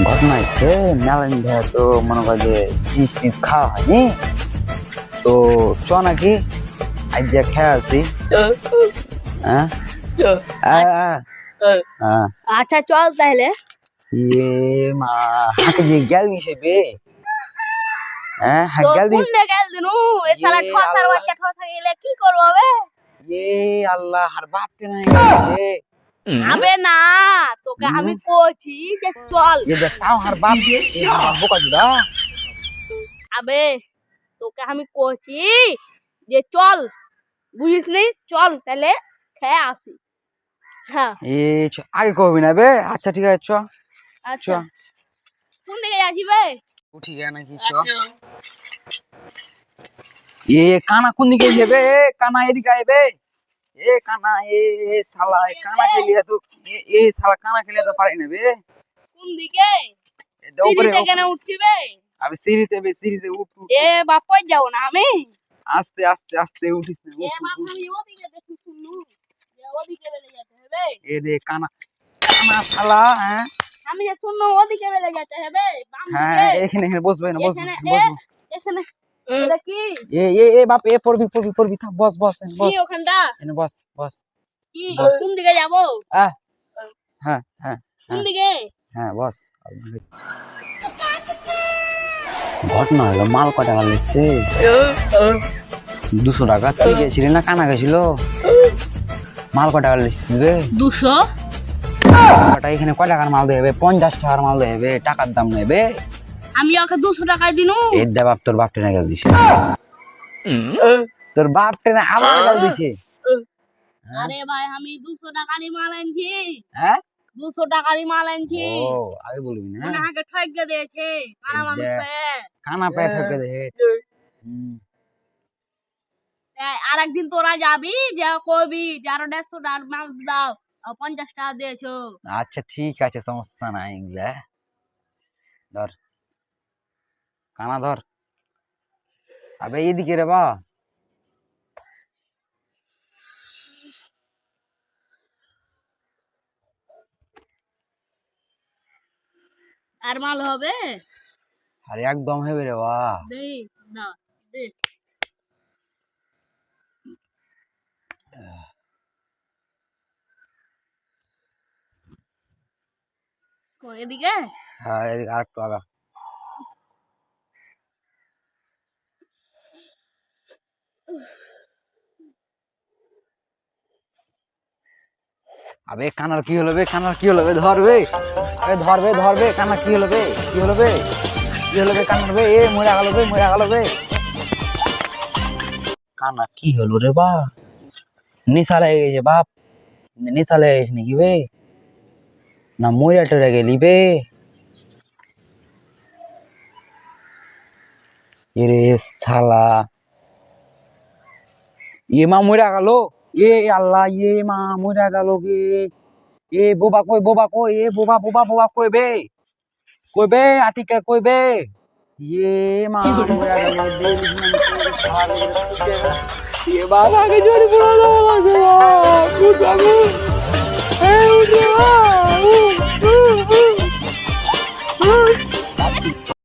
ঘটনা হচ্ছে মেলান ভাইয়া তো মনে কর যে জিনিস টিনিস খাওয়া হয়নি তো চ নাকি আজ যে খেয়ে আসি হ্যাঁ আচ্ছা চল তাহলে। ইয়ে মা হাঁকে যে গেল হিসেবে হ্যাঁ গেল কোন গেল দিনু? এ সালা এ ঠসার বাচ্চা ঠসা গেলে কি করব হবে ইয়ে আল্লাহ আর বাপকে নাই গেছে আবে না তোকে আমি কইছি যে চল। আর বাপ আবে তোকে আমি কইছি যে চল বুঝিস নি? চল তাহলে খেয়ে আসি। হ্যাঁ। আগে কবি না বে? আচ্ছা ঠিক আছে চ। আচ্ছা। কোন দিকে যাচ্ছি বে? উঠি নাকি চ। এ কানা কোন দিকে যাবে কানা এদিকে আইবে এ কানা এ শালা কানা খেলিয়া তো এ শালা কানা খেলিয়ে তো পারি না বে। কোন দিকে? উপরে কেন উঠছি বে? আমি সিঁড়িতে বে সিঁড়িতে এ বাপ যাও না আমি। আস্তে আস্তে আস্তে উঠিস না এ আমি ওদিকে দেখি শুনু ওদিকে বেলে যেতে হবে। এ কানা কানা শালা হ্যাঁ? আমি শুনু ওদিকে বেলে যেতে হবে। বাম হ্যাঁ, দিকে। হ্যাঁ এখানে এখানে বসবে না বসবে বসবে। এখানে। এটা কি? এ এ এ বাপ এ পড়বি পড়বি পড়বি থাক বস বস বস কি ওখানটা? এনে বস বস কি কোন দিকে যাব? হ্যাঁ হ্যাঁ কোন হ্যাঁ। দিকে? হ্যাঁ বস। ঘটনা হলো মাল কয় টাকা লিখছে দুশো টাকা তুই গেছিলি না কানা গেছিল? মাল কয় টাকা দুশো? এখানে কয় টাকার মাল দেবে? পঞ্চাশ টাকার মাল দেবে টাকার দাম নেবে? আমি ওকে দুশো টাকায় দিনু। এর দে বাপ তোর বাপ টেনে গেল দিছে। তোর বাপ টেনে আবার গেল দিছে। আরে ভাই আমি দুশো টাকারই মাল আনছি। হ্যাঁ? দুশো টাকারই মাল আনছি। ও আগে বলবি না। মনে আগে ঠকে দিয়েছে। কানা মানুষ। কানা পেট ঠকে দে হুম। আর একদিন তোরা যাবি যে কবি যে আরও দেড়শো টাকার মাল দাও। পঞ্চাশ টাকা দিয়েছ। আচ্ছা ঠিক আছে সমস্যা নাই এগুলা। ধর। কানা ধর। আবে এদিকে রে বা আর মাল হবে? আরে একদম হবে রে বা দে না দে। এদিকে? হ্যাঁ এদিকে আর একটু আগা। আবে কানার কি হলো বে? কানার কি হলো বে? ধরবে আবে ধরবে ধরবে কানার কি হলো বে? কি হলো বে? কি হলো বে কানার বে? এ, মরে গেল বে, মরে গেল বে। কানা কি হলো রে বা? নিশা লেগে গেছে, বাপ। নিশা লেগে গেছে নাকি বে? না মরে টরে গেলি বে। এরে শালা। এ মা মরে গেল? এ আল্লাহ, এ মা মরা গেল গে। এ বোবা কই বোবা কই, এ বোবা বোবা বোবা কইবে? কইবে, আতিকা বে আতিকে কই বে এ মা মরা গেল এ বাবা কে জোরে পড়া দাও বাবু